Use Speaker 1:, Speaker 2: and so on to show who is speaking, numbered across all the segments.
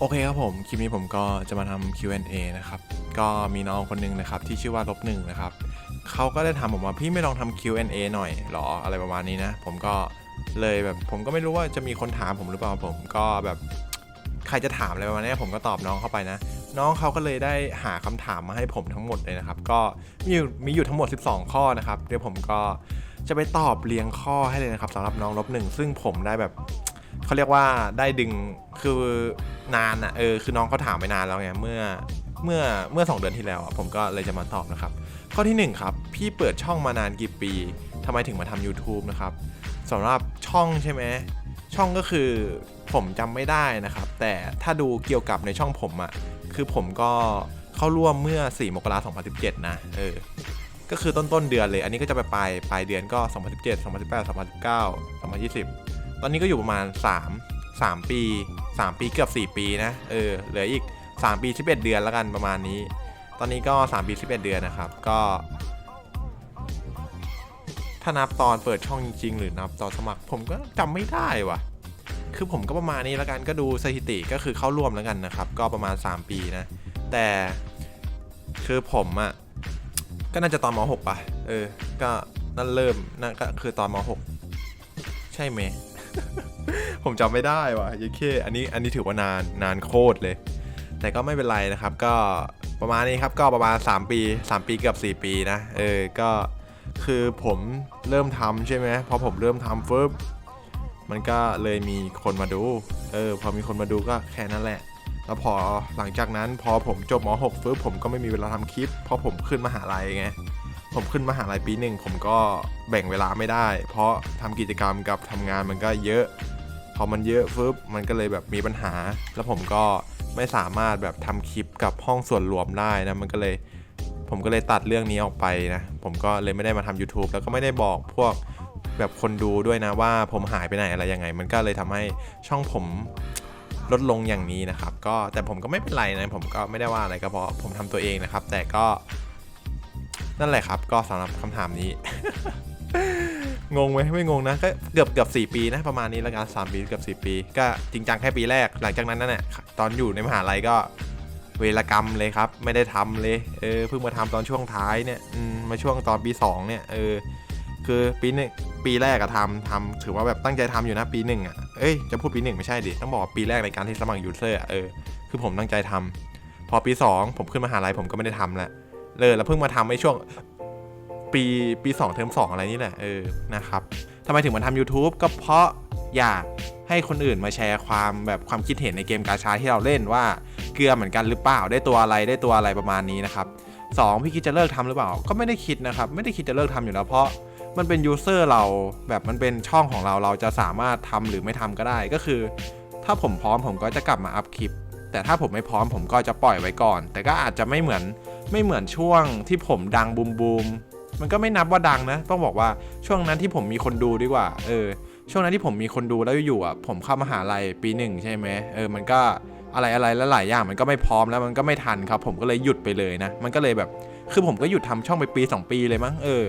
Speaker 1: โอเคครับผม คลิปนี้ผมก็จะมาทำ Q&A นะครับ ก็มีน้องคนหนึงนะครับ ที่ชื่อว่าลบหนึ่งนะครับ เขาก็ได้ถามผมว่าพี่ไม่ลองทำ Q&A หน่อยหรออะไรประมาณนี้นะ ผมก็เลยแบบผมก็ไม่รู้ว่าจะมีคนถามผมหรือเปล่าผมก็แบบใครจะถามอะไรประมาณนี้ผมก็ตอบน้องเข้าไปนะ น้องเขาก็เลยได้หาคำถามมาให้ผมทั้งหมดเลยนะครับ ก็มีอยู่มีอยู่ทั้งหมด 12 ข้อนะครับ เดี๋ยวผมก็จะไปตอบเรียงข้อให้เลยนะครับสำหรับน้องลบหนึ่งซึ่งผมได้แบบ เขาเรียกว่าได้ดึงคือนานอะ่ะเออคือน้องเขาถามไปนานแล้วไงเมื่อเมื่อเมื่อสองเดือนที่แล้วผมก็เลยจะมาตอบนะครับ ข้อที่หนึ่งครับ พี่เปิดช่องมานานกี่ปีทำไมถึงมาทำ YouTube นะครับสำหรับช่องใช่ไหมช่องก็คือผมจำไม่ได้นะครับ แต่ถ้าดูเกี่ยวกับในช่องผมอะ่ะคือผมก็เข้าร่วมเมื่อ 4 มกราคม2017 นะเออก็คือต้นต้นเดือนเลย อันนี้ก็จะไปปลายปลายเดือนก็ 2017 2018 2019 2020 ตอนนี้ก็อยู่ประมาณ 3 3 ปี 3 ปีเกือบ 4 ปีนะเออเหลืออีก 3 ปี 11 เดือนแล้วกันประมาณนี้ ตอนนี้ก็ 3 ปี 11 เดือนนะครับ ก็ ถ้านับตอนเปิดช่องจริงๆ หรือนับตอนสมัคร ผมก็จำไม่ได้ว่ะ คือผมก็ประมาณนี้แล้วกันก็ดูสถิติก็คือเข้าร่วมแล้วกันนะครับ ก็ประมาณ 3 ปีนะ แต่คือผมอะก็น่าจะตอนม .6 ป่ะเออ ก็นั่นเริ่มนั่นก็คือตอนม .6 ใช่ไหม ผมจำไม่ได้ว่ะยัเคอันนี้อันนี้ถือว่านานนานโคตรเลย แต่ก็ไม่เป็นไรนะครับ ก็ประมาณนี้ครับก็ประมาณ 3 ปี 3 ปีเกือบ4 ปีนะ เออก็คือผมเริ่มทำใช่ไหมพอผมเริ่มทำฟึบมันก็เลยมีคนมาดู เออ พอมีคนมาดูก็แค่นั้นแหละ แล้วพอหลังจากนั้นพอผมจบม .6 ฟึบผมก็ไม่มีเวลาทำคลิป เพราะผมขึ้นมหาลัยไง ผมขึ้นมหาลัยปีหนึ่งผมก็แบ่งเวลาไม่ได้ เพราะทำกิจกรรมกับทำงานมันก็เยอะ พอมันเยอะฟึบมันก็เลยแบบมีปัญหา แล้วผมก็ไม่สามารถแบบทำคลิปกับห้องส่วนรวมได้นะมันก็เลย ผมก็เลยตัดเรื่องนี้ออกไปนะผมก็เลยไม่ได้มาทำ YouTube แล้วก็ไม่ได้บอกพวกแบบคนดูด้วยนะว่าผมหายไปไหนอะไรยังไง มันก็เลยทำให้ช่องผมลดลงอย่างนี้นะครับ ก็แต่ผมก็ไม่เป็นไรนะผมก็ไม่ได้ว่าอะไรก็เพราะผมทำตัวเองนะครับ แต่ก็ นั่นแหละครับ ก็สำหรับคำถามนี้ งงไหมไม่งงนะ ก็เกือบเกือบสี่ปีนะประมาณนี้แล้วกันสามปีเกือบสี่ปี ก็จริงจังแค่ปีแรก หลังจากนั้นนั่นแหละตอนอยู่ในมหาลัยก็เวรกรรมเลยครับ ไม่ได้ทำเลยเออเพิ่งมาทำตอนช่วงท้ายเนี่ยมาช่วงตอนปีสองเนี่ยเออคือปีหนึ่งปีแรกอะทำทำถือว่าแบบตั้งใจทำอยู่นะปีหนึ่งอะเอ้ยจะพูดปีหนึ่งไม่ใช่ดิต้องบอกปีแรกในการที่สมัครยูเซอร์อะเออคือผมตั้งใจทำพอปีสองผมขึ้นมาหาลัยผมก็ไม่ได้ทำแล้ว เลยแล้วเพิ่งมาทำในช่วงปีปี2เทอม2 อะไรนี่แหละเออนะครับทำไมถึงมาทำ YouTube ก็เพราะอยากให้คนอื่นมาแชร์ความแบบความคิดเห็นในเกมกาชาที่เราเล่นว่าเกลือเหมือนกันหรือเปล่าได้ตัวอะไรได้ตัวอะไรประมาณนี้นะครับสองพี่คิดจะเลิกทำหรือเปล่า ก็ไม่ได้คิดนะครับ ไม่ได้คิดจะเลิกทำอยู่แล้วเพราะมันเป็นยูเซอร์เราแบบมันเป็นช่องของเราเราจะสามารถทำหรือไม่ทำก็ได้ก็คือ ถ้าผมพร้อมผมก็จะกลับมาอัพคลิป แต่ถ้าผมไม่พร้อมผมก็จะปล่อยไว้ก่อน แต่ก็อาจจะไม่เหมือนไม่เหมือนช่วงที่ผมดังบูมบูมมันก็ไม่นับว่าดังนะ ต้องบอกว่าช่วงนั้นที่ผมมีคนดูดีกว่า เออ ช่วงนั้นที่ผมมีคนดูแล้วอยู่อะผมเข้ามหาลัยปีหนึ่งใช่ไหมเออมันก็อะไรอะไรแล้วหลายอย่างมันก็ไม่พร้อมแล้วมันก็ไม่ทันครับ ผมก็เลยหยุดไปเลยนะ มันก็เลยแบบ คือผมก็หยุดทำช่องไปปี 2 ปีเลยมั้งเออ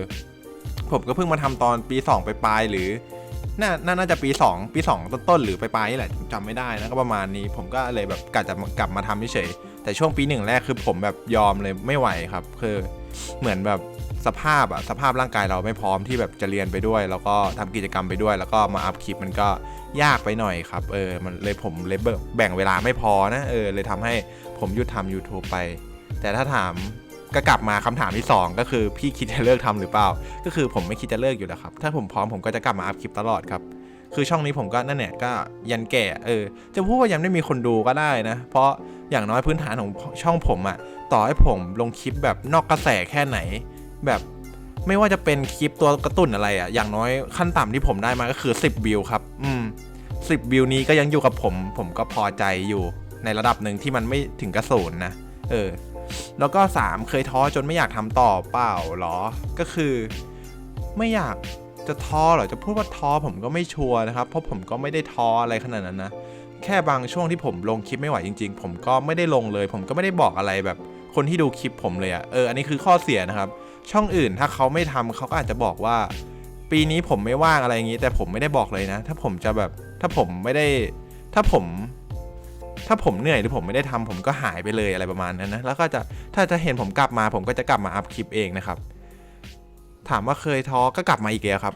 Speaker 1: ผมก็เพิ่งมาทำตอนปี 2 ไปปลายหรือ น่าน่าจะปี 2 ปี 2 ต้นๆหรือไปลายๆนี่แหละจำไม่ได้นะก็ประมาณนี้ ผมก็เลยแบบกะจะกลับมาทำเฉยแต่ช่วงปีหนึ่งแรกคือผมแบบยอมเลยไม่ไหวครับ คือเหมือนแบบสภาพอะสภาพร่างกายเราไม่พร้อมที่แบบจะเรียนไปด้วย แล้วก็ทำกิจกรรมไปด้วย แล้วก็มาอัพคลิปมันก็ยากไปหน่อยครับ เออมันเลยผมเลยแบ่งเวลาไม่พอนะเออเลยทำให้ผมหยุดทำ YouTube ไป แต่ถ้าถาม ก็กลับมาคำถามที่ 2 ก็คือพี่คิดจะเลิกทำหรือเปล่า ก็คือผมไม่คิดจะเลิกอยู่แล้วครับ ถ้าผมพร้อมผมก็จะกลับมาอัพคลิปตลอดครับ คือช่องนี้ผมก็นั่นแหละก็ยันแก่เออ จะพูดว่ายังไม่มีคนดูก็ได้นะ เพราะอย่างน้อยพื้นฐานของช่องผมอะต่อให้ผมลงคลิปแบบนอกกระแสแค่ไหน แบบไม่ว่าจะเป็นคลิปตัวกระตุ้นอะไรอะอย่างน้อยขั้นต่ำที่ผมได้มาก็คือ 10วิวครับ อืม10วิวนี้ก็ยังอยู่กับผม ผมก็พอใจอยู่ในระดับหนึ่งที่มันไม่ถึงกระสูนนะ เออ แล้วก็ 3 เคยท้อจนไม่อยากทำต่อเปล่าหรอ ก็คือไม่อยากจะท้อเหรอจะพูดว่าท้อผมก็ไม่ชัวร์นะครับ เพราะผมก็ไม่ได้ท้ออะไรขนาดนั้นนะ แค่บางช่วงที่ผมลงคลิปไม่ไหวจริง ๆ ผมก็ไม่ได้ลงเลย ผมก็ไม่ได้บอกอะไรแบบ คนที่ดูคลิปผมเลยอะเอออันนี้คือข้อเสียนะครับ ช่องอื่นถ้าเขาไม่ทำเขาก็อาจจะบอกว่า ปีนี้ผมไม่ว่างอะไรอย่างนี้ แต่ผมไม่ได้บอกเลยนะ ถ้าผมจะแบบถ้าผมไม่ได้ถ้าผม ถ้าผมเหนื่อยหรือผมไม่ได้ทำผมก็หายไปเลยอะไรประมาณนั้นนะแล้วก็จะถ้าจะเห็นผมกลับมา ผมก็จะกลับมาอัพคลิปเองนะครับ ถามว่าเคยท้อก็กลับมาอีกแล้วครับ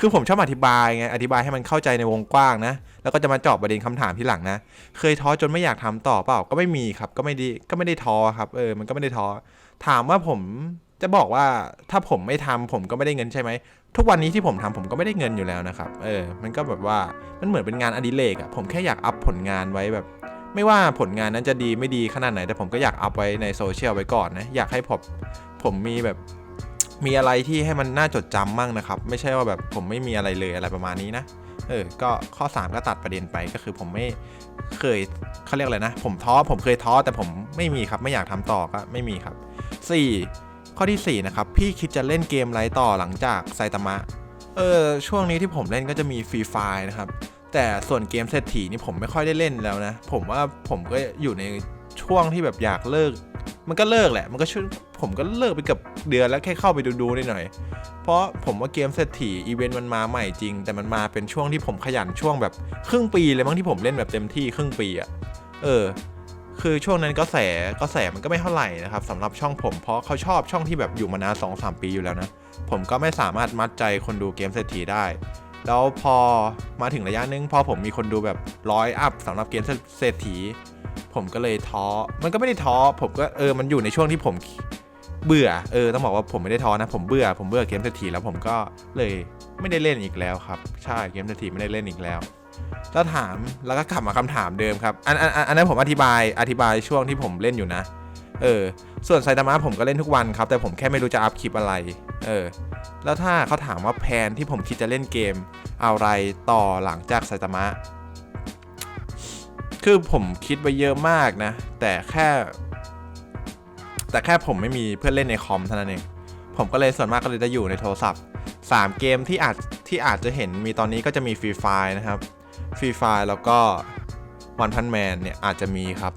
Speaker 1: คือผมชอบอธิบายไงอธิบายให้มันเข้าใจในวงกว้างนะ แล้วก็จะมาเจาะประเด็นคำถามที่หลังนะ เคยท้อจนไม่อยากทำต่อเปล่าก็ไม่มีครับ ก็ไม่ได้ก็ไม่ได้ท้อครับเออมันก็ไม่ได้ท้อถามว่าผม จะบอกว่าถ้าผมไม่ทำผมก็ไม่ได้เงินใช่ไหมทุกวันนี้ที่ผมทำผมก็ไม่ได้เงินอยู่แล้วนะครับ เออ มันก็แบบว่ามันเหมือนเป็นงานอดิเรกอะผมแค่อยากอัพผลงานไว้แบบ ไม่ว่าผลงานนั้นจะดีไม่ดีขนาดไหน แต่ผมก็อยากอัพไว้ในโซเชียลไว้ก่อนนะอยากให้ผมผมมีแบบมีอะไรที่ให้มันน่าจดจำมั่งนะครับ ไม่ใช่ว่าแบบผมไม่มีอะไรเลยอะไรประมาณนี้นะเออ ก็ข้อ 3 ก็ตัดประเด็นไปก็คือผมไม่เคยเขาเรียกอะไรนะ ผมท้อผมเคยท้อแต่ผมไม่มีครับ ไม่อยากทำต่อก็ไม่มีครับ 4 ข้อที่4นะครับพี่คิดจะเล่นเกมไรต่อหลังจากไซตามะเออช่วงนี้ที่ผมเล่นก็จะมีฟรีไฟนะครับแต่ส่วนเกมเศรษฐีนี่ผมไม่ค่อยได้เล่นแล้วนะ ผมว่าผมก็อยู่ในช่วงที่แบบอยากเลิก มันก็เลิกแหละ มันก็ช่วงผมก็เลิกไปเกับเดือนแล้วแค่เข้าไปดูๆนิดหน่อย เพราะผมว่าเกมเศรษฐีอีเวนต์มันมาใหม่จริง แต่มันมาเป็นช่วงที่ผมขยันช่วงแบบครึ่งปีเลยมั้งที่ผมเล่นแบบเต็มที่ครึ่งปีอะเออ คือช่วงนั้นก็แสก็แสมันก็ไม่เท่าไหร่นะครับสำหรับช่องผมเพราะเขาชอบช่องที่แบบอยู่มานานสองสามปีอยู่แล้วนะ ผมก็ไม่สามารถมัดใจคนดูเกมเศรษฐีได้ แล้วพอมาถึงระยะหนึงพอผมมีคนดูแบบร้อยอัพสำหรับเกมเศรษฐี ผมก็เลยท้อ มันก็ไม่ได้ท้อ ผมก็เออมันอยู่ในช่วงที่ผมเบื่อเออต้องบอกว่าผมไม่ได้ท้อนะผมเบื่อผมเบื่อเกมเศรษฐีแล้วผมก็เลยไม่ได้เล่นอีกแล้วครับ ใช่เกมเศรษฐีไม่ได้เล่นอีกแล้ว แล้วถามแล้วก็กลับมาคำถามเดิมครับอันอันอันนั้นผมอธิบายอธิบายช่วงที่ผมเล่นอยู่นะ เออ ส่วนไซตามะผมก็เล่นทุกวันครับ แต่ผมแค่ไม่รู้จะอัพคลิปอะไร เออ แล้วถ้าเขาถามว่าแผนที่ผมคิดจะเล่นเกมอะไรต่อหลังจากไซตามะ คือผมคิดไว้เยอะมากนะ แต่แค่ แต่แค่ผมไม่มีเพื่อนเล่นในคอมเท่านั้นเองผมก็เลยส่วนมากก็เลยจะอยู่ในโทรศัพท์ 3 เกมที่อาจที่อาจจะเห็นมีตอนนี้ก็จะมีฟรีไฟนะครับ ฟรีไฟแล้วก็วันพันแมนเนี่ยอาจจะมีครับ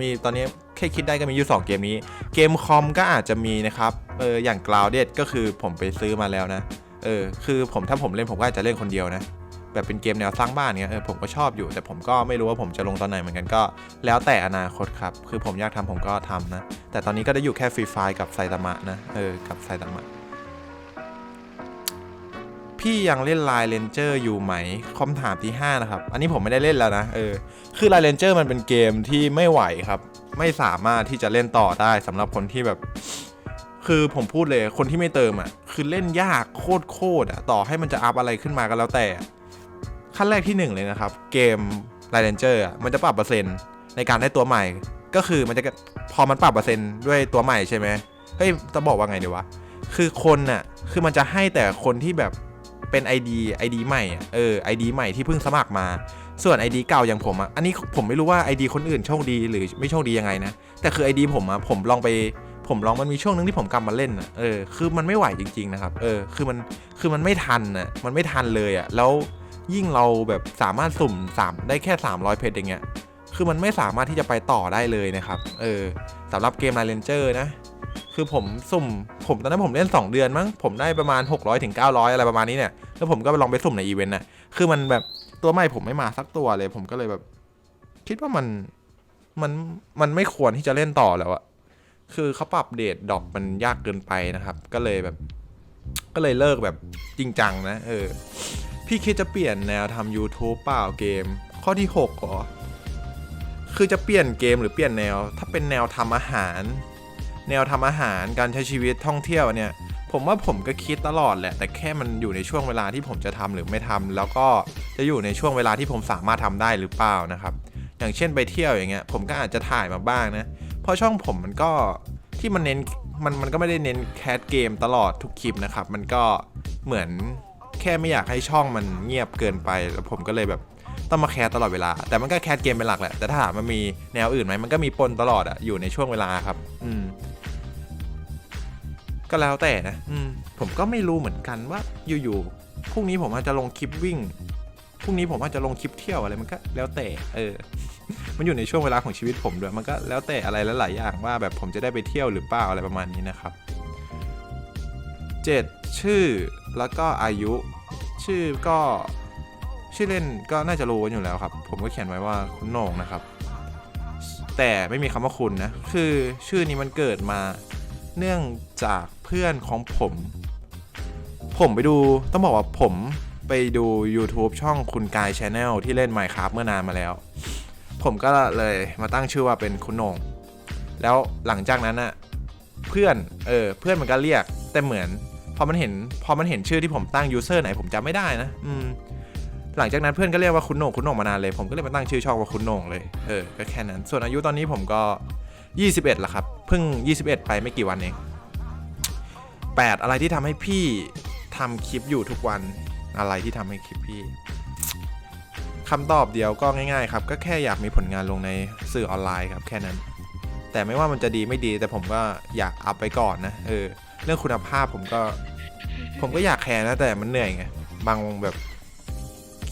Speaker 1: มีตอนนี้แค่คิดได้ก็มีอยู่2เกมนี้ เกมคอมก็อาจจะมีนะครับ เอออย่าง Grounded ก็คือผมไปซื้อมาแล้วนะ เออคือผมถ้าผมเล่นผมก็อาจจะเล่นคนเดียวนะ แบบเป็นเกมแนวสร้างบ้านเนี้ยเออผมก็ชอบอยู่ แต่ผมก็ไม่รู้ว่าผมจะลงตอนไหนเหมือนกันก็ แล้วแต่อนาคตครับ คือผมอยากทำผมก็ทำนะ แต่ตอนนี้ก็ได้อยู่แค่ฟรีไฟกับไซตามะนะ เออกับไซตามะ พี่ยังเล่นไลน์เลนเจอร์อยู่ไหมคำถามที่ 5 นะครับ อันนี้ผมไม่ได้เล่นแล้วนะ เออ คือไลน์เลนเจอร์มันเป็นเกมที่ไม่ไหวครับ ไม่สามารถที่จะเล่นต่อได้สำหรับคนที่แบบ คือผมพูดเลยคนที่ไม่เติมอะ คือเล่นยากโคตรโคตรอะ ต่อให้มันจะอัพอะไรขึ้นมาก็แล้วแต่ ขั้นแรกที่หนึ่งเลยนะครับ เกมไลน์เลนเจอร์มันจะปรับเปอร์เซ็นต์ในการได้ตัวใหม่ ก็คือมันจะพอมันปรับเปอร์เซ็นต์ด้วยตัวใหม่ใช่ไหมเฮ้ยจะบอกว่าไงดีวะ คือคนน่ะ คือมันจะให้แต่คนที่แบบ เป็น ID ID ใหม่อะเออ ID ใหม่ที่เพิ่งสมัครมา ส่วน ID เก่าอย่างผมอะอันนี้ผมไม่รู้ว่า ID คนอื่นโชคดีหรือไม่โชคดียังไงนะแต่คือ ID ผมอะผมลองไปผมลองมันมีช่วงนึงที่ผมกลับมาเล่นอะเออคือมันไม่ไหวจริง ๆ นะครับเออคือมันคือมันไม่ทันอะมันไม่ทันเลยอะแล้วยิ่งเราแบบสามารถสุ่มสามได้แค่ 300 เพชรอย่างเงี้ยคือมันไม่สามารถที่จะไปต่อได้เลยนะครับเออสำหรับเกม r ร n เจอร์นะ คือผมสุ่มผมตอนนั้นผมเล่น 2 เดือนมั้งผมได้ประมาณ 600ถึง900 อะไรประมาณนี้เนี่ยแล้วผมก็ไปลองไปสุ่มในอีเวนต์น่ะคือมันแบบตัวใหม่ผมไม่มาสักตัวเลย ผมก็เลยแบบ คิดว่ามันมันมันไม่ควรที่จะเล่นต่อแล้วอะคือเขาปรับเดทดรอปมันยากเกินไปนะครับ ก็เลยแบบ ก็เลยเลิกแบบจริงจังนะ เออ พี่คิดจะเปลี่ยนแนวทำ YouTube เปล่าเกม ข้อที่6เหรอคือจะเปลี่ยนเกมหรือเปลี่ยนแนว ถ้าเป็นแนวทำอาหาร แนวทำอาหารการใช้ชีวิตท่องเที่ยวเนี่ย ผมว่าผมก็คิดตลอดแหละ แต่แค่มันอยู่ในช่วงเวลาที่ผมจะทำหรือไม่ทำแล้วก็จะอยู่ในช่วงเวลาที่ผมสามารถทำได้หรือเปล่านะครับ อย่างเช่นไปเที่ยวอย่างเงี้ยผมก็อาจจะถ่ายมาบ้างนะเพราะช่องผมมันก็ที่มันเน้นมันมันก็ไม่ได้เน้นแคสเกมตลอดทุกคลิปนะครับ มันก็เหมือนแค่ไม่อยากให้ช่องมันเงียบเกินไปแล้วผมก็เลยแบบต้องมาแคสตลอดเวลา แต่มันก็แคสเกมเป็นหลักแหละ แต่ถ้าถามมันมีแนวอื่นไหมมันก็มีปนตลอดอะอยู่ในช่วงเวลาครับ อืม ก็แล้วแต่นะอืมผมก็ไม่รู้เหมือนกันว่าอยู่ๆพรุ่งนี้ผมอาจจะลงคลิปวิ่งพรุ่งนี้ผมอาจจะลงคลิปเที่ยวอะไรมันก็แล้วแต่ เออ มันอยู่ในช่วงเวลาของชีวิตผมด้วยมันก็แล้วแต่อะไรหลายๆอย่างว่าแบบผมจะได้ไปเที่ยวหรือเปล่าอะไรประมาณนี้นะครับ 7 ชื่อแล้วก็อายุ ชื่อก็ชื่อเล่นก็น่าจะรู้กันอยู่แล้วครับ ผมก็เขียนไว้ว่าคุณโหน่งนะครับ แต่ไม่มีคำว่าคุณนะ คือชื่อนี้มันเกิดมา เนื่องจากเพื่อนของผม ผมไปดูต้องบอกว่าผมไปดู YouTube ช่องคุณกายชาแนลที่เล่น Minecraft เมื่อนานมาแล้ว ผมก็เลยมาตั้งชื่อว่าเป็นคุณนง แล้วหลังจากนั้นน่ะเพื่อนเออเพื่อนมันก็เรียกแต่เหมือนพอมันเห็นพอมันเห็นชื่อที่ผมตั้งยูเซอร์ไหนผมจำไม่ได้นะอืมหลังจากนั้นเพื่อนก็เรียกว่าคุณโหน่งคุณโหน่งมานานเลย ผมก็เลยมาตั้งชื่อช่องว่าคุณโหน่งเลยเออก็แค่นั้น ส่วนอายุตอนนี้ผมก็ 21ละครับ เพิ่ง 21 ไปไม่กี่วันเอง 8 อะไรที่ทำให้พี่ทำคลิปอยู่ทุกวันอะไรที่ทำให้คลิปพี่คำตอบเดียวก็ง่ายๆครับ ก็แค่อยากมีผลงานลงในสื่อออนไลน์ครับแค่นั้น แต่ไม่ว่ามันจะดีไม่ดี แต่ผมก็อยากอัพไปก่อนนะเออเรื่องคุณภาพผมก็ ผมก็อยากแคร์นะแต่มันเหนื่อยไงบางแบบ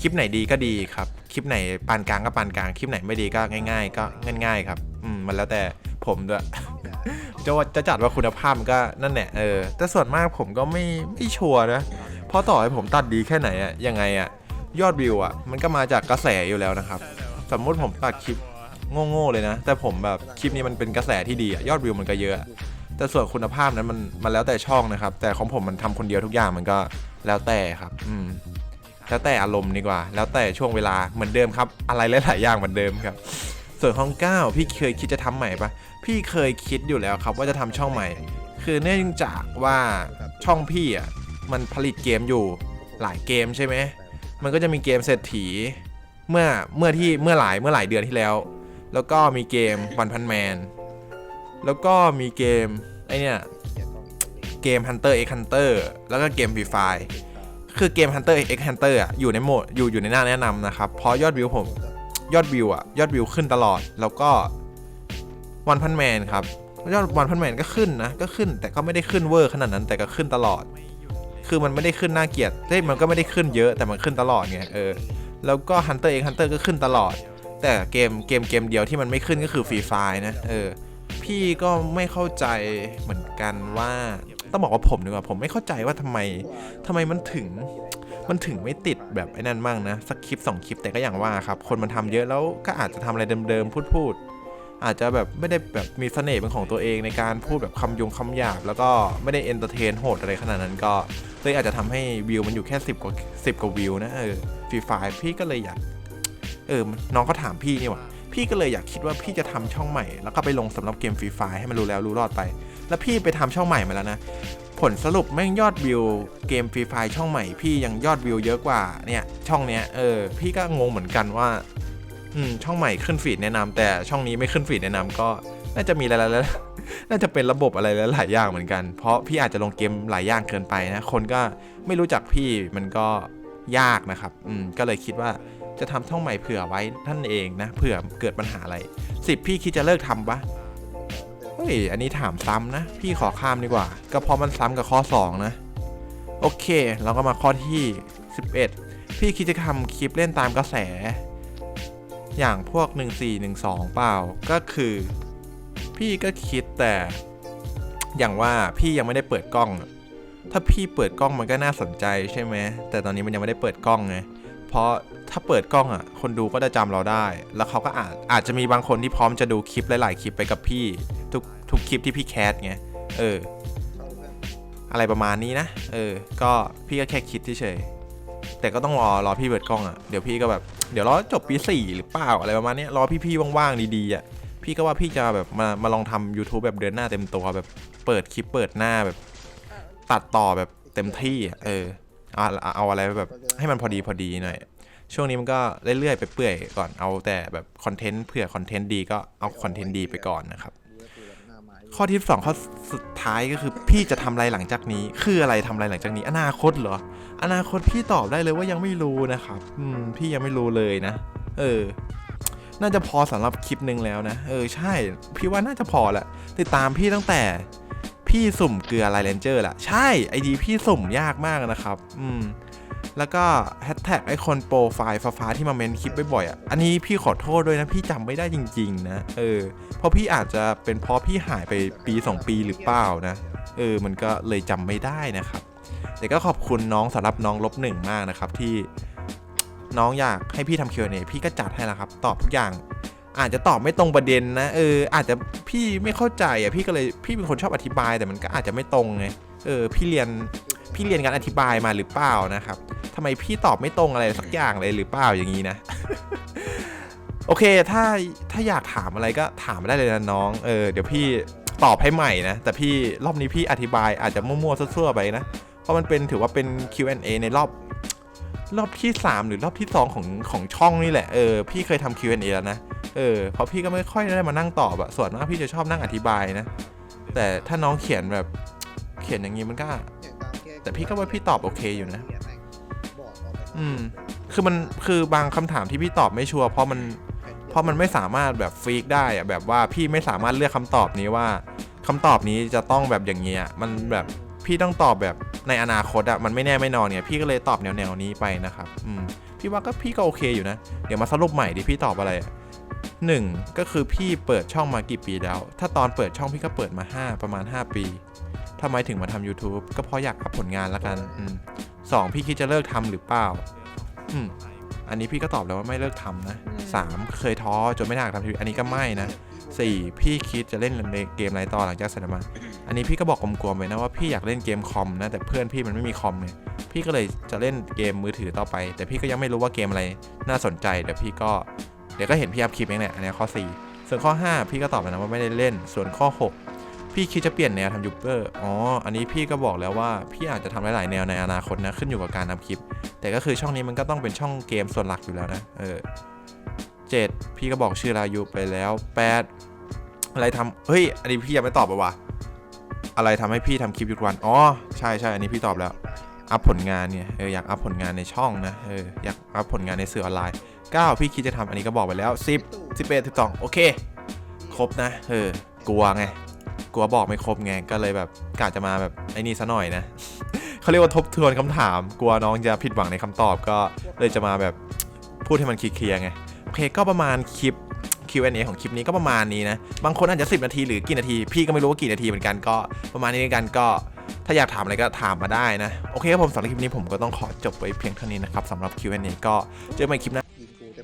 Speaker 1: คลิปไหนดีก็ดีครับ คลิปไหนปานกลางก็ปานกลาง คลิปไหนไม่ดีก็ง่าย ๆ ก็ง่ายๆครับ อืมมันแล้วแต่ผมด้วย จะว่าจะจัดว่าคุณภาพมันก็นั่นแหละเออแต่ส่วนมากผมก็ไม่ไม่ชัวร์นะเพราะต่อให้ผมตัดดีแค่ไหนอะยังไงอะยอดวิวอะมันก็มาจากกระแสอยู่แล้วนะครับ สมมุติผมตัดคลิปโง่ๆเลยนะ แต่ผมแบบคลิปนี้มันเป็นกระแสที่ดีอะยอดวิวมันก็เยอะ แต่ส่วนคุณภาพนั้นมันมันแล้วแต่ช่องนะครับ แต่ของผมมันทำคนเดียวทุกอย่างมันก็แล้วแต่ครับ อืมแล้วแต่อารมณ์ดีกว่า แล้วแต่ช่วงเวลาเหมือนเดิมครับ อะไรหลายๆอย่างเหมือนเดิมครับ ส่วนของก้าพี่เคยคิดจะทำใหม่ปะพี่เคยคิดอยู่แล้วครับว่าจะทำช่องใหม่ คือเนื่องจากว่าช่องพี่อะมันผลิตเกมอยู่หลายเกมใช่ไหมมันก็จะมีเกมเศรษฐี เมื่อเมื่อที่เมื่อหลายเมื่อหลายเดือนที่แล้ว แล้วก็มีเกมวันพันแมนแล้วก็มีเกมไอเนี่ยเกม Hunter x Hunter แล้วก็เกม Free Fire คือเกม Hunter x Hunter อะอยู่ในโหมดอยู่อยู่ในหน้าแนะนำนะครับ เพราะยอดวิวผม ยอดวิวอะยอดวิวขึ้นตลอด แล้วก็วันพันแมนครับยอดวันพันแมนก็ขึ้นนะ ก็ขึ้น แต่ก็ไม่ได้ขึ้นเวอร์ขนาดนั้น แต่ก็ขึ้นตลอด คือมันไม่ได้ขึ้นน่าเกลียดเฮ้ยมันก็ไม่ได้ขึ้นเยอะแต่มันขึ้นตลอดไงเออ แล้วก็ Hunter x Hunter ก็ขึ้นตลอด แต่เกมเกมเกมเดียวที่มันไม่ขึ้นก็คือฟรีไฟนะเออ พี่ก็ไม่เข้าใจเหมือนกันว่า ต้องบอกว่าผมดีกว่าผมไม่เข้าใจว่าทำไมทำไมมันถึง มันถึงไม่ติดแบบไอ้นั่นมั่งนะสักคลิปสองคลิปแต่ก็อย่างว่าครับคนมันทำเยอะแล้วก็อาจจะทำอะไรเดิมๆพูดๆอาจจะแบบไม่ได้แบบมีเสน่ห์เป็นของตัวเองในการพูดแบบคำยงคำหยาบ แล้วก็ไม่ได้เอนเตอร์เทนโหดอะไรขนาดนั้นก็เลยอาจจะทำให้วิวมันอยู่แค่ 10 กว่า10กว่าวิวนะเออฟรีไฟพี่ก็เลยอยากเออน้องก็ถามพี่นี่หว่าพี่ก็เลยอยากคิดว่าพี่จะทำช่องใหม่ แล้วก็ไปลงสำหรับเกมฟรีไฟให้มันรู้แล้วรู้รอดไป แล้วพี่ไปทำช่องใหม่มาแล้วนะ ผลสรุปแม่งยอดวิวเกมฟรีไฟช่องใหม่พี่ยังยอดวิวเยอะกว่าเนี่ย ช่องเนี้ยเออพี่ก็งงเหมือนกันว่า อืมช่องใหม่ขึ้นฟีดแนะนำแต่ช่องนี้ไม่ขึ้นฟีดแนะนำก็น่าจะมีอะไรแล้วน่าจะเป็นระบบอะไรหลายๆอย่างเหมือนกัน เพราะพี่อาจจะลงเกมหลายอย่างเกินไปนะ คนก็ไม่รู้จักพี่มันก็ยากนะครับ อืม ก็เลยคิดว่าจะทำช่องใหม่เผื่อไว้ท่านเองนะ เผื่อเกิดปัญหาอะไรสิบพี่คิดจะเลิกทำปะ เฮ้ย อันนี้ถามซ้ำนะ พี่ขอข้ามดีกว่า ก็เพราะมันซ้ำกับข้อ 2 นะ โอเค เราก็มาข้อที่ 11 พี่คิดจะทำคลิปเล่นตามกระแส อย่างพวก 1412 เปล่า ก็คือ พี่ก็คิดแต่ อย่างว่าพี่ยังไม่ได้เปิดกล้อง ถ้าพี่เปิดกล้องมันก็น่าสนใจใช่ไหม แต่ตอนนี้มันยังไม่ได้เปิดกล้องไง เพราะ ถ้าเปิดกล้องอะ คนดูก็จะจำเราได้ แล้วเขาก็อาจอาจจะมีบางคนที่พร้อมจะดูคลิปหลาย ๆ คลิปไปกับพี่ ทุกทุกคลิปที่พี่แคสไงเออ อะไรประมาณนี้นะ เออ ก็พี่ก็แค่คิดเฉยแต่ก็ต้องรอรอพี่เปิดกล้องอะเดี๋ยวพี่ก็แบบเดี๋ยวรอจบปีสี่หรือเปล่าอะไรประมาณนี้รอพี่ๆว่างๆดีๆอะพี่ก็ว่าพี่จะแบบมามาลองทำ YouTube แบบเดินหน้าเต็มตัวแบบเปิดคลิปเปิดหน้าแบบตัดต่อแบบเต็มที่เออเอาเอาอะไรแบบให้มันพอดีพอดีหน่อย ช่วงนี้มันก็เรื่อยๆไปเปื่อยก่อนเอาแต่แบบคอนเทนต์เผื่อคอนเทนต์ดีก็เอาคอนเทนต์ดีไปก่อนนะครับ ข้อที่สองข้อสุดท้ายก็คือพี่จะทำอะไรหลังจากนี้ คืออะไรทำอะไรหลังจากนี้ อนาคตเหรอ อนาคตพี่ตอบได้เลยว่ายังไม่รู้นะครับ อืมพี่ยังไม่รู้เลยนะ เออน่าจะพอสำหรับคลิปหนึ่งแล้วนะ เออใช่ พี่ว่าน่าจะพอแหละติดตามพี่ตั้งแต่พี่สุ่มเกลือไลเลนเจอร์แหละใช่ไอดีพี่สุ่มยากมากนะครับ อืม แล้วก็แฮชแท็กไอคอนโปรไฟล์ฟ้าๆที่มาเมนคลิปบ่อยๆอะ อันนี้พี่ขอโทษด้วยนะพี่จำไม่ได้จริง ๆ นะ เออ เพราะพี่อาจจะเป็นเพราะพี่หายไปปี 2 ปีหรือเปล่านะ เออ มันก็เลยจำไม่ได้นะครับ แต่ก็ขอบคุณน้องสำหรับน้องลบหนึ่งมากนะครับที่น้องอยากให้พี่ทำ Q&A พี่ก็จัดให้ล้วครับ ตอบทุกอย่าง อาจจะตอบไม่ตรงประเด็นนะ เออ อาจจะพี่ไม่เข้าใจอะพี่ก็เลยพี่เป็นคนชอบอธิบายแต่มันก็อาจจะไม่ตรงไง เออ พี่เรียน พี่เรียนการอธิบายมาหรือเปล่านะครับทำไมพี่ตอบไม่ตรงอะไรสักอย่างเลยหรือเปล่าอย่างนี้นะ โอเคถ้าถ้าอยากถามอะไรก็ถามมาได้เลยนะน้องเออเดี๋ยวพี่ตอบให้ใหม่นะ แต่พี่รอบนี้พี่อธิบายอาจจะมั่วๆซั่วๆไปนะ เพราะมันเป็นถือว่าเป็น Q&A ในรอบรอบที่ 3 หรือรอบที่ 2 ของของช่องนี่แหละ เออ พี่เคยทำ Q&A แล้วนะ เออ เพราะพี่ก็ไม่ค่อยได้มานั่งตอบอะส่วนมากพี่จะชอบนั่งอธิบายนะ แต่ถ้าน้องเขียนแบบเขียนอย่างนี้มันก็ แต่พี่ก็ว่าพี่ตอบโอเคอยู่นะ อืม คือมันคือบางคำถามที่พี่ตอบไม่ชัวร์เพราะมัน เพราะมันไม่สามารถแบบฟีกได้อะแบบว่าพี่ไม่สามารถเลือกคำตอบนี้ว่าคำตอบนี้จะต้องแบบอย่างเงี้ยมันแบบพี่ต้องตอบแบบในอนาคตอะมันไม่แน่ไม่นอนเนี่ยพี่ก็เลยตอบแนวๆนี้ไปนะครับ อืม พี่ว่าก็พี่ก็โอเคอยู่นะ เดี๋ยวมาสรุปใหม่ดิพี่ตอบอะไรอะหนึ่งก็คือพี่เปิดช่องมากี่ปีแล้ว ถ้าตอนเปิดช่องพี่ก็เปิดมา 5 ประมาณ 5 ปี ทำไมถึงมาทำ YouTube ก็เพราะอยากอัพผลงานละกันอืมสองพี่คิดจะเลิกทำหรือเปล่าอืมอันนี้พี่ก็ตอบแล้วว่าไม่เลิกทำนะสามเคยท้อจนไม่อยากทำทีวีอันนี้ก็ไม่นะสี่พี่คิดจะเล่นเกมอะไรต่อหลังจากเสร็จมาอันนี้พี่ก็บอกกลมๆไปนะว่าพี่อยากเล่นเกมคอมนะแต่เพื่อนพี่มันไม่มีคอมไงพี่ก็เลยจะเล่นเกมมือถือต่อไป แต่พี่ก็ยังไม่รู้ว่าเกมอะไรน่าสนใจเดี๋ยวพี่ก็เดี๋ยวก็เห็นพี่อัพคลิปเองแหละอันนี้ข้อ 4 ส่วนข้อ 5 พี่ก็ตอบไปนะว่าไม่ได้เล่น ส่วนข้อ 6 พี่คิดจะเปลี่ยนแนวทำยูทูบเบอร์อ๋อ อันนี้พี่ก็บอกแล้วว่าพี่อาจจะทำหลายๆแนวในอนาคตนะ ขึ้นอยู่กับการทำคลิป แต่ก็คือช่องนี้มันก็ต้องเป็นช่องเกมส่วนหลักอยู่แล้วนะ เออเจ็ดพี่ก็บอกชื่อรายุไปแล้วแปดอะไรทำเฮ้ย อันนี้พี่ยังไม่ตอบไปว่ะ อะไรทำให้พี่ทำคลิปยุดวัน อ๋อ ใช่ใช่อันนี้พี่ตอบแล้ว อัพผลงานเนี่ย เอออยากอัพผลงานในช่องนะ เอออยากอัพผลงานในสื่อออนไลน์ 9 พี่คิดจะทำอันนี้ก็บอกไปแล้ว 10 11 12 โอเค ครบนะ เออกลัวไง กลัวบอกไม่ครบไงก็เลยแบบกะจะมาแบบไอ้นี่ซะหน่อยนะ เขาเรียกว่าทบทวนคำถาม กลัวน้องจะผิดหวังในคำตอบก็เลยจะมาแบบพูดให้มันเคลียร์ไงโอเคก็ประมาณคลิป Q&A ของคลิปนี้ก็ประมาณนี้นะ บางคนอาจจะ 10 นาทีหรือกี่นาที พี่ก็ไม่รู้ว่ากี่นาทีเหมือนกันก็ประมาณนี้เหมือนกันก็ถ้าอยากถามอะไรก็ถามมาได้นะ โอเคครับผมสำหรับคลิปนี้ผมก็ต้องขอจบไว้เพียงเท่านี้นะครับสำหรับ Q&A ก็เจอกันใหม่คลิปหน้า